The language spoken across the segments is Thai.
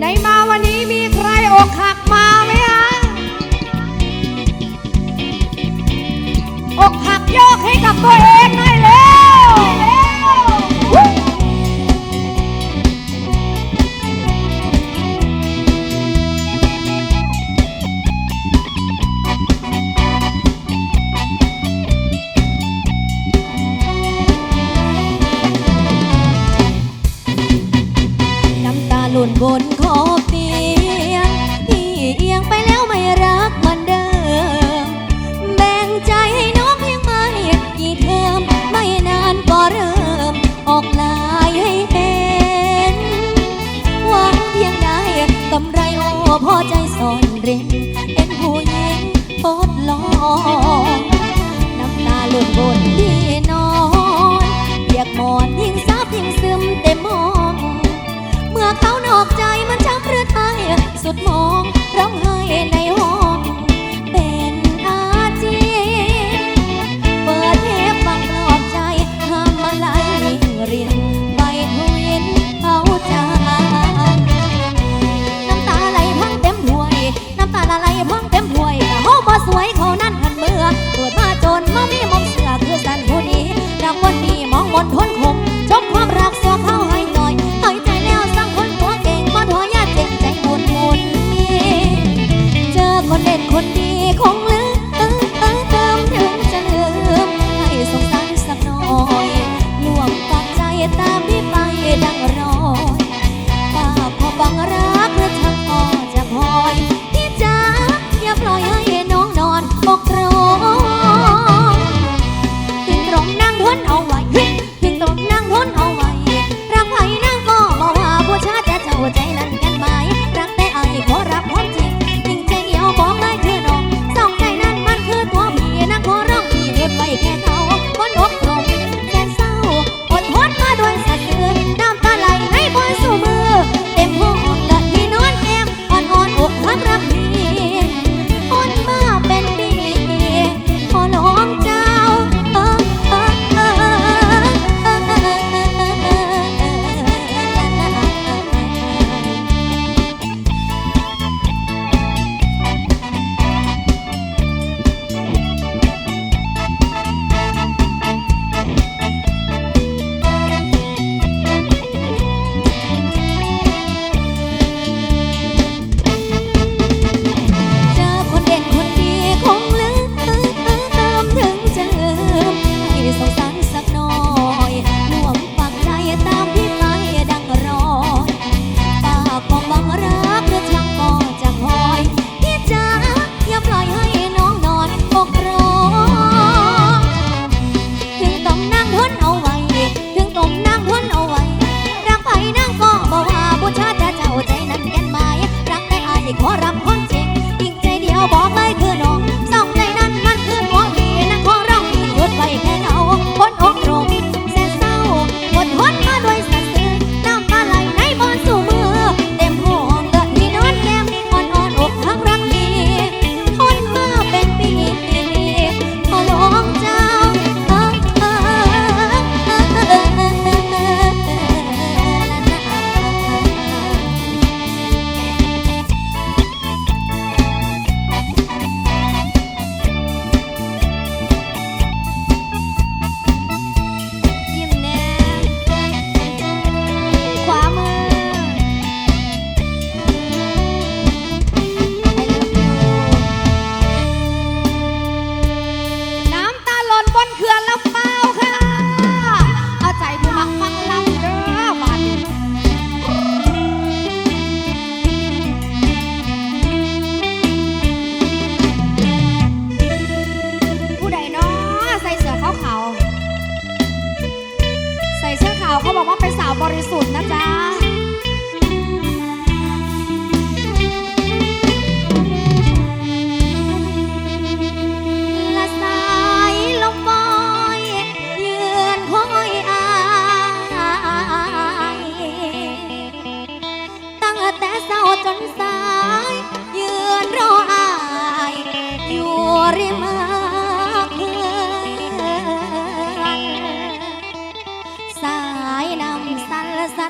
ในมาวันนี้ พอใจซ่อนเร้นเอ็นผู้หญิงปดลองน้ำตาหล่นบนที่นอนเรียกมอนยิ่งซับยิ่งซึมเต็มมอง เมื่อเขานอกใจมันช้ำเรือไทยสุดมอง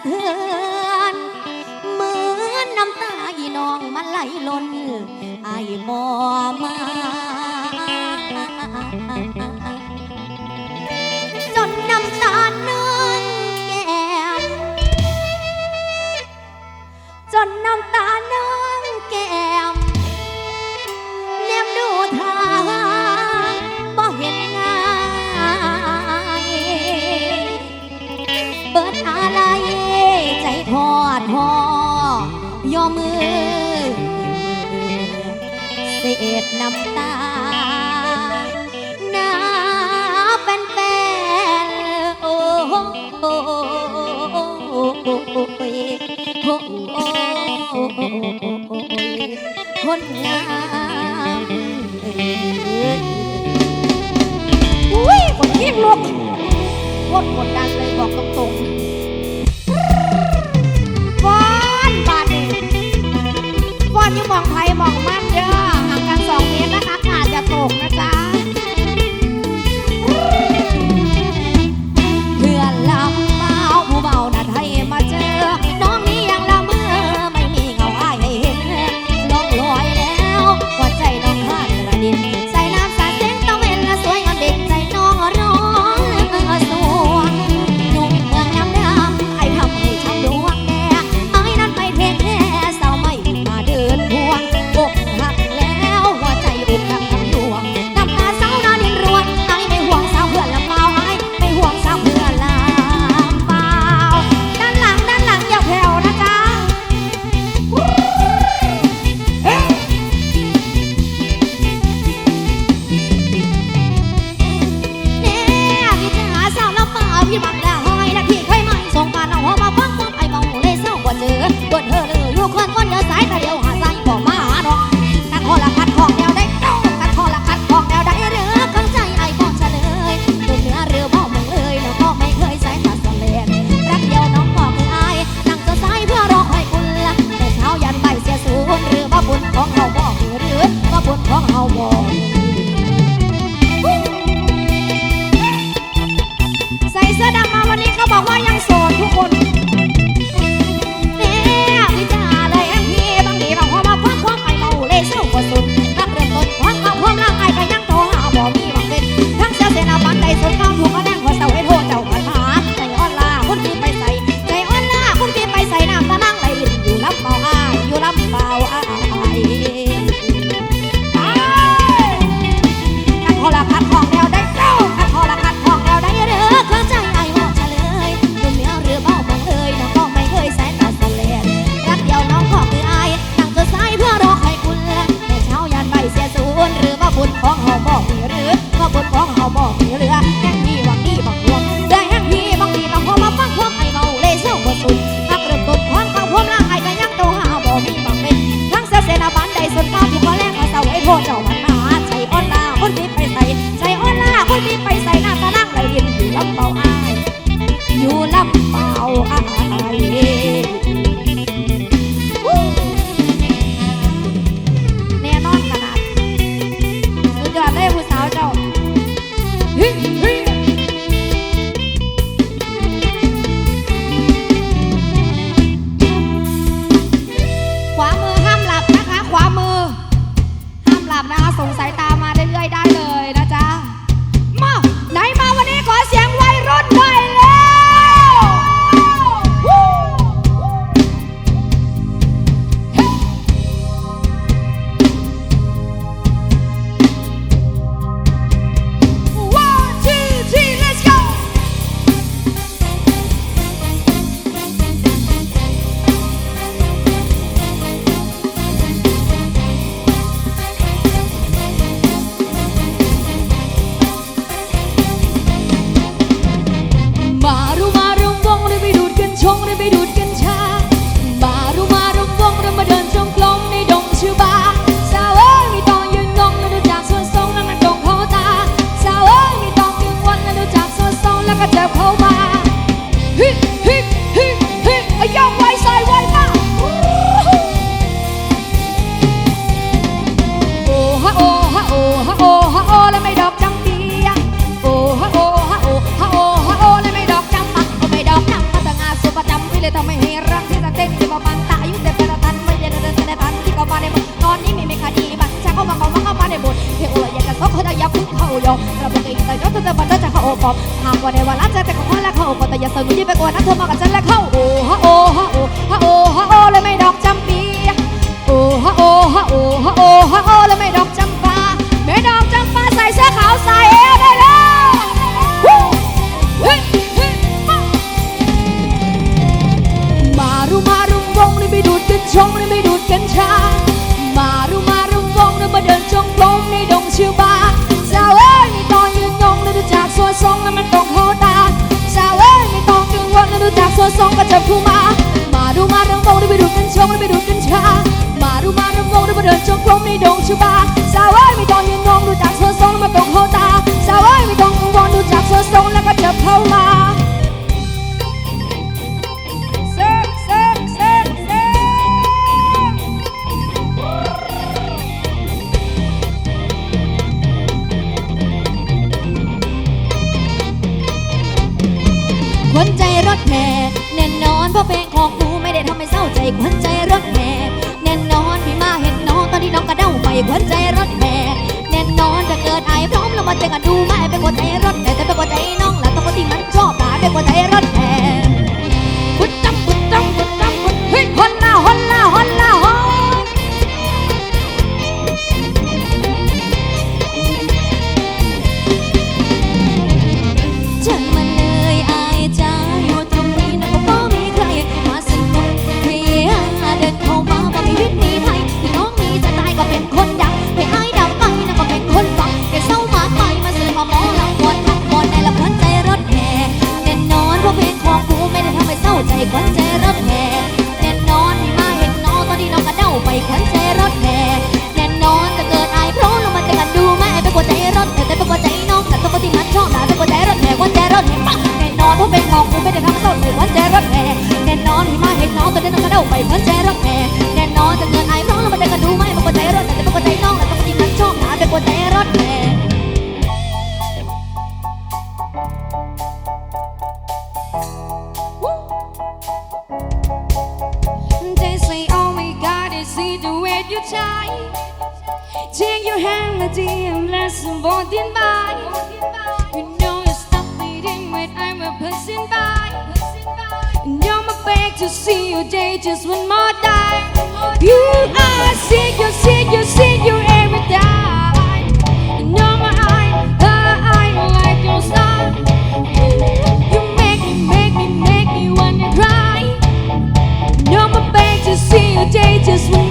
เทือนเหมือนน้ำตาอีน้องมาไหลล้นไอ้บ่ม เอ็ดน้ำตาหน้าเป็นแฟนโอ้โหโอ้โหโคนงามอุ้ยคนเรีลูกโคตรกดดันเลยบอกตรงๆฟ้อนบาดฟ้อนยังมองไทยมองมันเด้อ ตกนะ you my. ดอกเราบกเองแต่ยกตัวแต่วันจะเข้าโอปอมหากว่าในวันนั้นจะแต่ก็ขอและเข้าก็แต่อย่าเสนอยิ่ไปกว่านั้นเธอมากับฉันและเข้าโอ้ฮะโอ้ฮะโอ้ฮะโอ้ฮะโอ้เลยไม่ดอกจำปีโอ้ฮะโอ้ฮะโอ้ฮะโอ้ฮะโอ้เลยไม่ดอกจำปาไม่ดอกจำปาใส่เสื้อขาวใส่เอวได้เลยฮู้เฮ้ยเฮ้ยมามารุมารุมวงนี่ไปดูดกันชงนี่ไปดูดกันชามารุมารุมวงนี่มาเดินจงกรมในดงชิวบา สวยทรงแล้วมันต้องเข้าตาสาวเอ้ยไม่ต้องกังวลแล้วดูจากสวยทรงก็จะผู้มา มาดูมาเรุมวงได้ไปดูกันชงได้ไปดูกันชา มาดูมาเรุมวงได้ไปเดินจงกรมในดงชูบาสาวเอ้ยไม่ต้องยืนงงดูจากสวยทรงแล้วมันต้องเข้าตาสาวเอ้ยไม่ต้อง คนใจรถแห่แน่นอนเพราะเพลงของกูไม่ได้ทำให้เศร้าใจคนใจรถแห่แน่นอนพี่มาเห็นน้องตอนที่น้องกระเด้าไปคนใจรถแห่แน่นอนจะเกิดไอพร้อมแล้วมาเจอกันดูไหมเป็นคนใจรถแต่แต่เป็นคนใจน้องหละต้องคนที่มันชอบหาเป็นคนใจรถแห่ ไม่สนใจรักแม่แน่นอนจะเงินไอ้พร้องแล้วมันจะกระดูไม่มันก็ใจรถแต่มันก็ใจน้องและต้องจริงนั้นชอบหาเป็นคนใจรถแม่ passing by. To see you day just one more time. You are see you, see you, you every time. And you're my eye, her eye like your star. You make me, make me, make me wanna cry. No more beg to see you day just one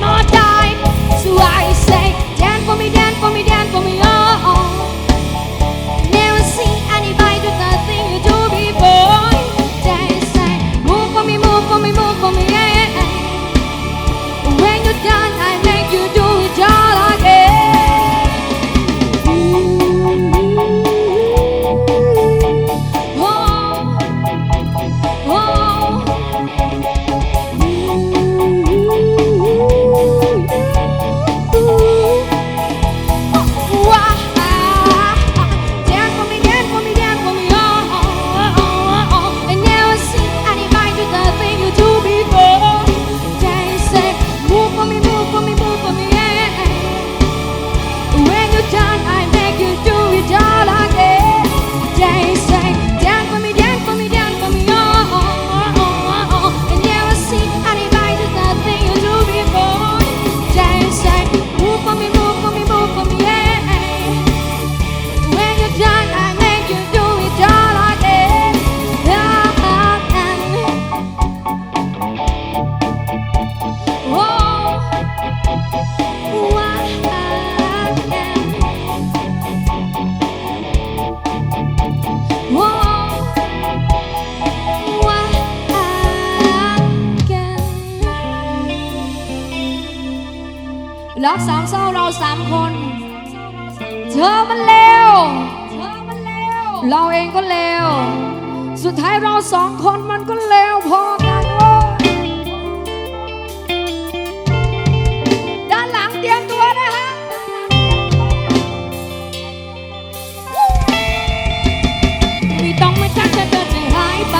รักสามเศร้าเราสามคน เธอมันเลวเราเองก็เลวสุดท้ายเราสองคนมันก็เลวพอกันเว้ด้านหลังเตรียมตัวนะฮะไม่ต้องมาทักถ้าเธอจะหายไป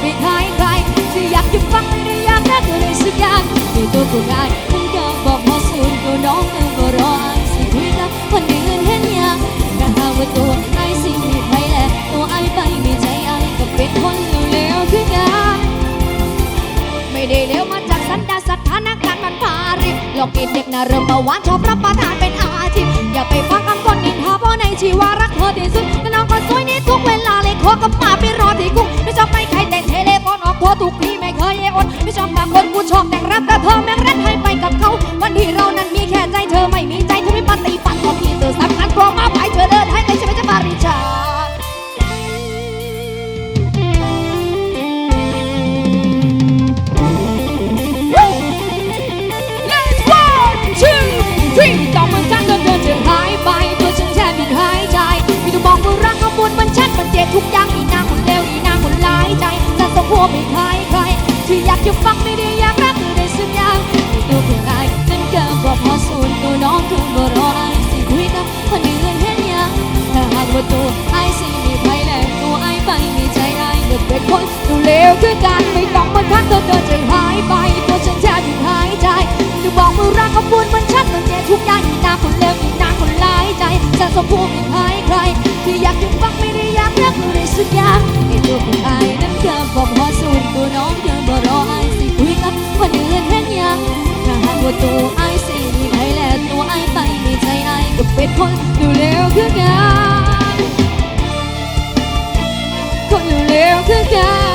ไม่คล้ายใครที่อยากจะฟังไม่ได้อยากรักอะไรสักอย่างที่ตัวกูผู้ชายมันก็บอกพอสูนตัวน้องเธอก็รอไอ้สิคุยกับคนอื่นเห็นยังก็หาว่าตัวไอ้สิมีใครแหละตัวไอ้ไปมีใจไอ้ก็เป็นคนเลวๆคือกันไม่ได้เลวมาจากสันดานสถานการณ์มันพาริบหลอกกินเด็กน่ะเริ่มเบาหวานชอบรับประทานเป็นอาชีพอย่าไปฟังคำคนนินทาเพราะในชีวารักเธอที่สุดแต่น้องก็สวยนี่ทุกเวลาเลยขอกับมาไปรอที่กุ้งไม่ชอบไปใคร แต่เทเลฟอนออกโทรทุกทีไม่เคยเออดไม่ชอบบางคนกูชอบแต่งรับแต่เธอแม่งรัดให้ไปกับเขา วันที่เรานั้นมีแค่ใจเธอไม่มีใจเธอไม่ปฏิปัติต่อที่เธอสำคัญกว่ามาไปเธอเดินให้เลยใช่ไหมจะมาริชา Let's one two three ต้องมันชันจนเธอจะหายไปตัวฉันแทบหยุดหายใจไม่ต้องบอกว่ารักก็บุญมันชัดมันเจ็บทุกอย่าง ไม่คล้ายใคร ที่อยากจะฟังไม่ได้อยากรักไม่ได้สัญญาตัวผู้ชายนั่นก็บอกพอสูนตัวน้องคือบ่รอไอสิคุยกับคนอื่นเห็นยังถ้าหากว่าตัวไอ้สิมีใครแล้วตัวไอ้ไปมีใจไอ้ก็กเป็นคนดูเลวคือการไม่ต้องมาทักเธอเธอจะหายไปตัวฉันแทบหยุดหายใจจะบอกว่ารักก็บุญมันชัดมันเจ็บทุกอย่างอีนาคนเลวอีนาคนร้ายใจฉันสมพูไม่คล้ายใคร ที่อยากจะฟังไม่ได้อยากรักไม่ได้สัญญาไอ้ตัวผู้ชายนั้นก็บอกพอ ตัวไอ้สิมีใครแล้วตัวไอ้ไปมีใจไอ้ก็เป็นคนดูเลวคือกันคนดูเลวคือกัน